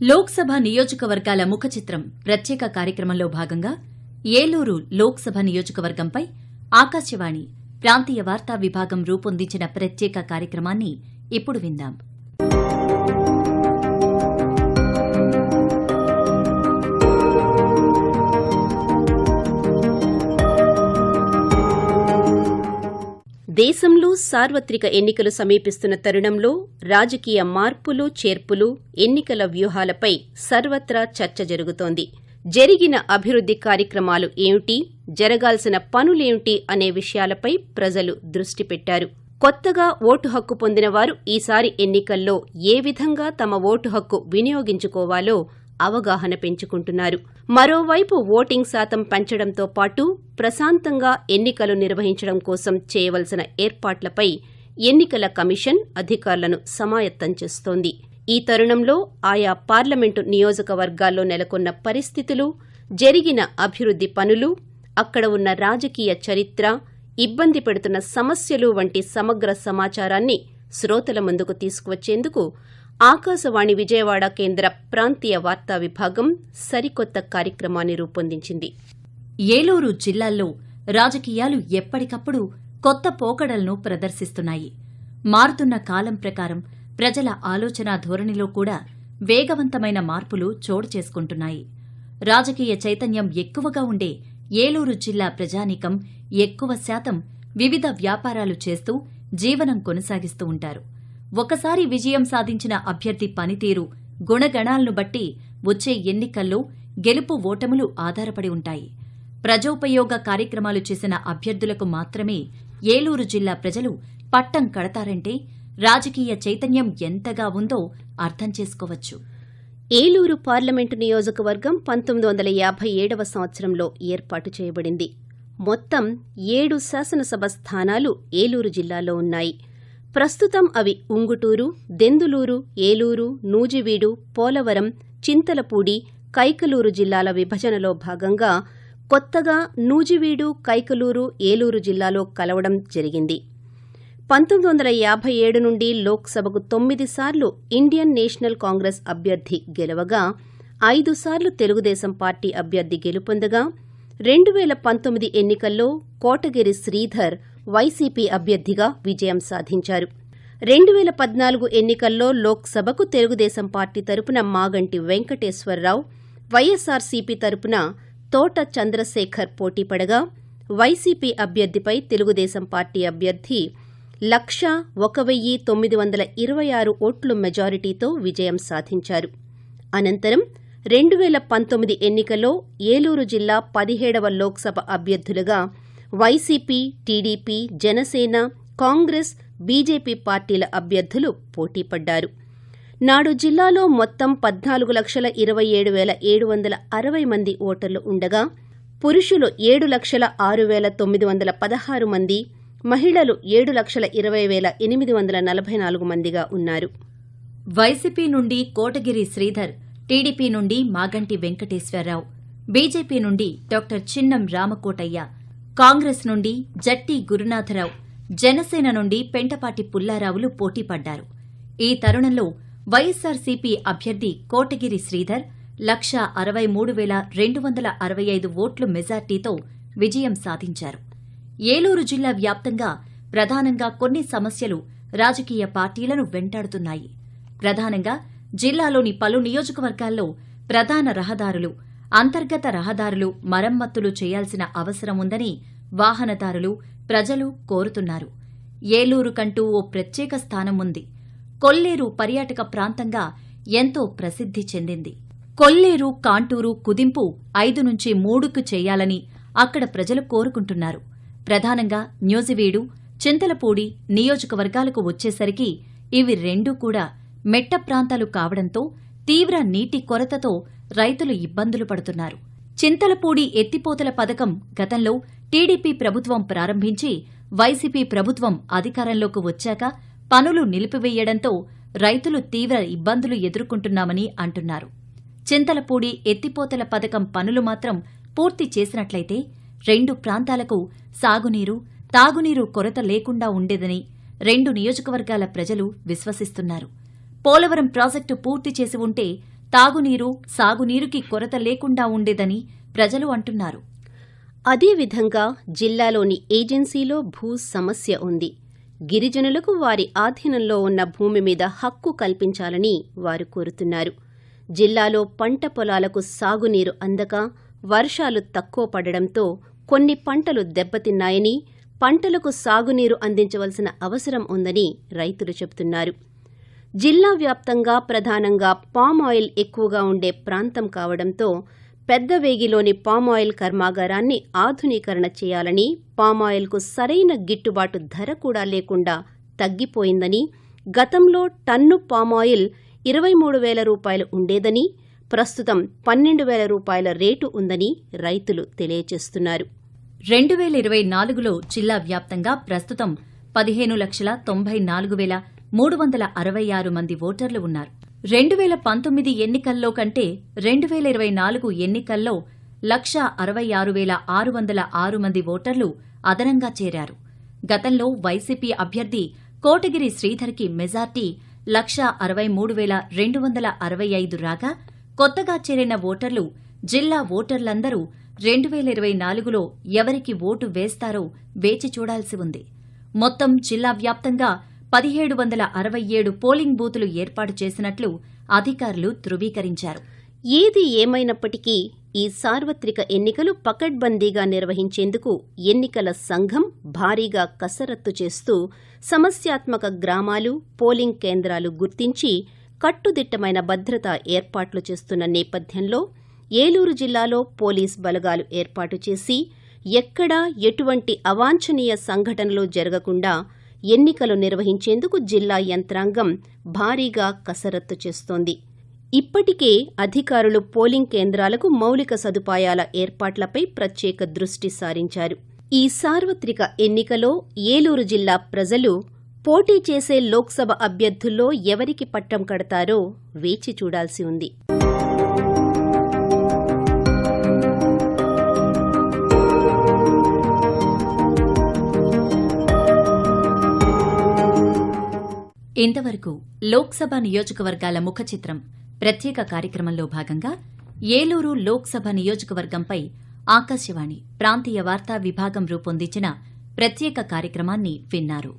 లోక్సభ నియోజకవర్గాల ముఖ చిత్రం ప్రత్యేక కార్యక్రమంలో భాగంగా ఏలూరు లోక్సభ నియోజకవర్గంపై ఆకాశవాణి ప్రాంతీయ వార్తా విభాగం రూపొందించిన ప్రత్యేక కార్యక్రమాన్ని ఇప్పుడు విందాం. దేశంలో సార్వత్రిక ఎన్నికలు సమీపిస్తున్న తరుణంలో రాజకీయ మార్పులు చేర్పులు ఎన్నికల వ్యూహాలపై సర్వత్రా చర్చ జరుగుతోంది. జరిగిన అభివృద్ది కార్యక్రమాలు ఏమిటి? జరగాల్సిన పనులేమిటి? అనే విషయాలపై ప్రజలు దృష్టి పెట్టారు. కొత్తగా ఓటు హక్కు పొందిన వారు ఈసారి ఎన్నికల్లో ఏ విధంగా తమ ఓటు హక్కు వినియోగించుకోవాలో అవగాహన పెంచుకుంటున్నారు. మరోవైపు ఓటింగ్ శాతం పెంచడంతో పాటు ప్రశాంతంగా ఎన్నికలు నిర్వహించడం కోసం చేయవలసిన ఏర్పాట్లపై ఎన్నికల కమిషన్ అధికారులను సమాయత్తం చేస్తోంది. ఈ తరుణంలో ఆయా పార్లమెంటు నియోజకవర్గాల్లో నెలకొన్న పరిస్థితులు జరిగిన అభివృద్ది పనులు అక్కడ ఉన్న రాజకీయ చరిత్ర ఇబ్బంది పెడుతున్న సమస్యలు వంటి సమగ్ర సమాచారాన్ని శ్రోతల ముందుకు తీసుకువచ్చేందుకు ఆకాశవాణి విజయవాడ కేంద్ర ప్రాంతీయ వార్తా విభాగం సరికొత్త కార్యక్రమాన్ని రూపొందించింది. ఏలూరు జిల్లాల్లో రాజకీయాలు ఎప్పటికప్పుడు కొత్త పోకడలను ప్రదర్శిస్తున్నాయి. మారుతున్న కాలం ప్రకారం ప్రజల ఆలోచనా ధోరణిలో కూడా వేగవంతమైన మార్పులు చోటు చేసుకుంటున్నాయి. రాజకీయ చైతన్యం ఎక్కువగా ఉండే ఏలూరు జిల్లా ప్రజానీకం ఎక్కువ శాతం వివిధ వ్యాపారాలు చేస్తూ జీవనం కొనసాగిస్తూ ఉంటారు. ఒకసారి విజయం సాధించిన అభ్యర్థి పనితీరు గుణగణాలను బట్టి వచ్చే ఎన్నికల్లో గెలుపు ఓటములు ఆధారపడి ఉంటాయి. ప్రజోపయోగ కార్యక్రమాలు చేసిన అభ్యర్థులకు మాత్రమే ఏలూరు జిల్లా ప్రజలు పట్టం కడతారంటే రాజకీయ చైతన్యం ఎంతగా ఉందో అర్థం చేసుకోవచ్చు. ఏలూరు పార్లమెంటు నియోజకవర్గం పంతొమ్మిది వందల యాభై ఏడవ సంవత్సరంలో ఏర్పాటు చేయబడింది. మొత్తం ఏడు శాసనసభ స్థానాలు ఏలూరు జిల్లాలో ఉన్నాయి. ప్రస్తుతం అవి ఉంగుటూరు దెందులూరు ఏలూరు నూజివీడు పోలవరం చింతలపూడి కైకలూరు జిల్లాల విభజనలో భాగంగా కొత్తగా నూజివీడు కైకలూరు ఏలూరు జిల్లాలో కలవడం జరిగింది. పంతొమ్మిది వందల యాభై ఏడు నుండి లోక్సభకు తొమ్మిది సార్లు ఇండియన్ నేషనల్ కాంగ్రెస్ అభ్యర్థి గెలవగా ఐదు సార్లు తెలుగుదేశం పార్టీ అభ్యర్థి గెలుపొందగా రెండు వేల పంతొమ్మిది ఎన్నికల్లో కోటగిరి శ్రీధర్ వైసీపీ అభ్యర్థిగా విజయం సాధించారు. రెండు వేల పద్నాలుగు ఎన్నికల్లో లోక్సభకు తెలుగుదేశం పార్టీ తరపున మాగంటి వెంకటేశ్వరరావు వైఎస్సార్సీపీ తరపున తోట చంద్రశేఖర్ పోటీపడగా వైసీపీ అభ్యర్థిపై తెలుగుదేశం పార్టీ అభ్యర్థి లక్ష ఒక వెయ్యి తొమ్మిది వందల ఇరవై ఆరు ఓట్లు మెజారిటీతో విజయం సాధించారు. అనంతరం రెండు వేల పంతొమ్మిది ఎన్నికల్లో ఏలూరు జిల్లా పదిహేడవ లోక్సభ అభ్యర్థులుగా YCP TDP Janasena Congress BJP పార్టీల అభ్యర్థులు పోటీపడ్డారు నాడు జిల్లాలో మొత్తం పద్నాలుగు లక్షల ఇరవై ఏడు వేల ఏడు వందల అరవై మంది ఓటర్లు ఉండగా పురుషులు ఏడు లక్షల ఆరు వేల తొమ్మిది వందల పదహారు మంది మహిళలు ఏడు లక్షల ఇరవై వేల ఎనిమిది వందల నలభై నాలుగు మందిగా ఉన్నారు. వైసీపీ నుండి కోటగిరి శ్రీధర్ టీడీపీ నుండి మాగంటి వెంకటేశ్వరరావు బీజేపీ నుండి డాక్టర్ చిన్నం రామకోటయ్య కాంగ్రెస్ నుండి జట్టి గురునాథరావు జనసేన నుండి పెంటపాటి పుల్లారావులు పోటీపడ్డారు. ఈ తరుణంలో వైఎస్సార్సీపీ అభ్యర్థి కోటగిరి శ్రీధర్ లక్ష అరవై మూడు వేల రెండు వందల అరవై ఐదు ఓట్లు మెజార్టీతో విజయం సాధించారు. ఏలూరు జిల్లా వ్యాప్తంగా ప్రధానంగా కొన్ని సమస్యలు రాజకీయ పార్టీలను వెంటాడుతున్నాయి. ప్రధానంగా జిల్లాలోని పలు నియోజకవర్గాల్లో ప్రధాన రహదారులు అంతర్గత రహదారులు మరమ్మతులు చేయాల్సిన అవసరం ఉందని వాహనదారులు ప్రజలు కోరుతున్నారు. ఏలూరు కంటూ ఓ ప్రత్యేక స్థానం ఉంది కొల్లేరు పర్యాటక ప్రాంతంగా ఎంతో ప్రసిద్ధి చెందింది. కొల్లేరు కాంటూరు కుదింపు ఐదు నుంచి మూడుకు చేయాలని అక్కడ ప్రజలు కోరుకుంటున్నారు. ప్రధానంగా న్యూజివీడు చింతలపూడి నియోజకవర్గాలకు వచ్చేసరికి ఇవి రెండూ కూడా మెట్ట ప్రాంతాలు కావడంతో తీవ్ర నీటి కొరతతో రైతులు ఇబ్బందులు పడుతున్నారు. చింతలపూడి ఎత్తిపోతల పథకం గతంలో టీడీపీ ప్రభుత్వం ప్రారంభించి వైసీపీ ప్రభుత్వం అధికారంలోకి వచ్చాక పనులు నిలిపివేయడంతో రైతులు తీవ్ర ఇబ్బందులు ఎదుర్కొంటున్నామని అంటున్నారు. చింతలపూడి ఎత్తిపోతల పథకం పనులు మాత్రం పూర్తి చేసినట్లయితే రెండు ప్రాంతాలకు సాగునీరు తాగునీరు కొరత లేకుండా ఉండేదని రెండు నియోజకవర్గాల ప్రజలు విశ్వసిస్తున్నారు. పోలవరం ప్రాజెక్టు పూర్తి చేసి ఉంటే తాగునీరు సాగునీరుకి కొరత లేకుండా ఉండేదని ప్రజలు అంటున్నారు. అదేవిధంగా జిల్లాలోని ఏజెన్సీలో భూ సమస్య ఉంది. గిరిజనులకు వారి ఆధీనంలో ఉన్న భూమి మీద హక్కు కల్పించాలని వారు కోరుతున్నారు. జిల్లాలో పంట పొలాలకు సాగునీరు అందక వర్షాలు తక్కువ పడడంతో కొన్ని పంటలు దెబ్బతిన్నాయని పంటలకు సాగునీరు అందించవలసిన అవసరం ఉందని రైతులు చెబుతున్నారు. జిల్లా వ్యాప్తంగా ప్రధానంగా పామ్ ఆయిల్ ఎక్కువగా ఉండే ప్రాంతం కావడంతో పెద్దవేగిలోని పామాయిల్ కర్మాగారాన్ని ఆధునీకరణ చేయాలని పామాయిల్కు సరైన గిట్టుబాటు ధర కూడా లేకుండా తగ్గిపోయిందని గతంలో టన్ను పామాయిల్ ఇరవై మూడు వేల రూపాయలు ఉండేదని ప్రస్తుతం పన్నెండు వేల రూపాయల రేటు ఉందని రైతులు తెలియజేస్తున్నారు రెండు వేల ఇరవై నాలుగులో జిల్లా వ్యాప్తంగా ప్రస్తుతం పదిహేను లక్షల తొంభై నాలుగు వేల మూడు వందల అరవై ఆరు మంది ఓటర్లు ఉన్నారు. రెండు వేల పంతొమ్మిది ఎన్నికల్లో కంటే రెండు వేల ఇరవై నాలుగు ఎన్నికల్లో లక్ష అరవై ఆరు వేల ఆరు వందల ఆరు మంది ఓటర్లు అదనంగా చేరారు. గతంలో వైసీపీ అభ్యర్థి కోటగిరి శ్రీధర్కి మెజార్టీ లక్ష అరవై మూడు వేల రెండు వందల అరవై ఐదు రాగా కొత్తగా చేరిన ఓటర్లు జిల్లా ఓటర్లందరూ రెండు వేల ఇరవై నాలుగులో ఎవరికి ఓటు వేస్తారో వేచి చూడాల్సి ఉంది. మొత్తం జిల్లా వ్యాప్తంగా పదిహేడు వందల అరవై ఏడు పోలింగ్ బూతులు ఏర్పాటు చేసినట్లు అధికారులు ధృవీకరించారు. ఏది ఏమైనప్పటికీ ఈ సార్వత్రిక ఎన్నికలు పకడ్బందీగా నిర్వహించేందుకు ఎన్నికల సంఘం భారీగా కసరత్తు చేస్తూ సమస్యాత్మక గ్రామాలు పోలింగ్ కేంద్రాలు గుర్తించి కట్టుదిట్టమైన భద్రత ఏర్పాట్లు చేస్తున్న నేపథ్యంలో ఏలూరు జిల్లాలో పోలీస్ బలగాలు ఏర్పాటు చేసి ఎక్కడా ఎటువంటి అవాంఛనీయ సంఘటనలు జరగకుండా ఎన్నికలు నిర్వహించేందుకు జిల్లా యంత్రాంగం భారీగా కసరత్తు చేస్తోంది. ఇప్పటికే అధికారులు పోలింగ్ కేంద్రాలకు మౌలిక సదుపాయాల ఏర్పాట్లపై ప్రత్యేక దృష్టి సారించారు. ఈ సార్వత్రిక ఎన్నికలో ఏలూరు జిల్లా ప్రజలు పోటీ చేసే లోక్సభ అభ్యర్థుల్లో ఎవరికి పట్టం కడతారో వేచి చూడాల్సి ఉంది. ఇంతవరకు లోక్సభ నియోజకవర్గాల ముఖచిత్రం ప్రత్యేక కార్యక్రమంలో భాగంగా ఏలూరు లోక్సభ నియోజకవర్గంపై ఆకాశవాణి ప్రాంతీయ వార్తా విభాగం రూపొందించిన ప్రత్యేక కార్యక్రమాన్ని విన్నారు.